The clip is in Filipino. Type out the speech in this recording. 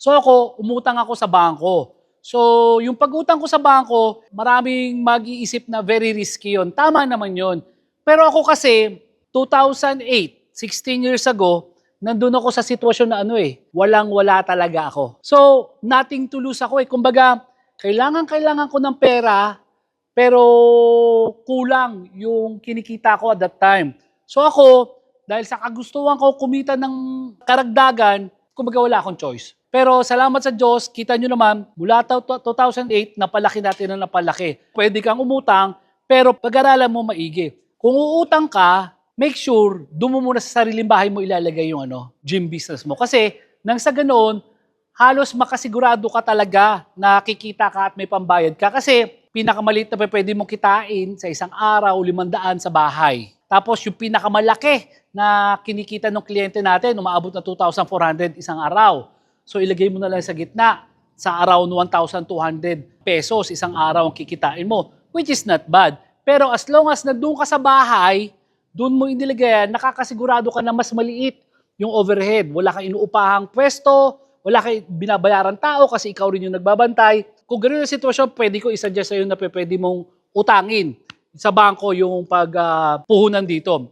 So ako, umutang ako sa bangko. So, yung pag-utang ko sa bangko, maraming mag-iisip na very risky yon. Tama naman yon. Pero ako kasi, 2008, 16 years ago, nandun ako sa sitwasyon na ano eh, walang-wala talaga ako. So, nothing to ako eh. Kumbaga, kailangan-kailangan ko ng pera, pero kulang yung kinikita ko at that time. So ako, dahil sa kagustuhan ko kumita ng karagdagan, kumbaga wala akong choice. Pero salamat sa Diyos, kita nyo naman, mula ta- 2008, napalaki natin na napalaki. Pwede kang umutang, pero pag-aralan mo maigi. Kung uutang ka, make sure, doon mo muna sa sariling bahay mo ilalagay yung ano, gym business mo. Kasi, nang sa ganoon, halos makasigurado ka talaga na kikita ka at may pambayad ka. Kasi, pinakamaliit na pwede mong kitain sa isang araw, limandaan sa bahay. Tapos, yung pinakamalaki na kinikita ng kliyente natin, umaabot na 2,400 isang araw. So ilagay mo na lang sa gitna. Sa araw 1,200 pesos isang araw ang kikitain mo, which is not bad. Pero as long as nandun ka sa bahay, doon mo inilagay, nakakasigurado ka na mas maliit yung overhead. Wala kang inuupahang pwesto, wala kang binabayaran tao kasi ikaw rin yung nagbabantay. Kung ganun ang sitwasyon, pwede ko isa-suggest sa'yo na pwede mong utangin sa bangko yung pagpuhunan dito.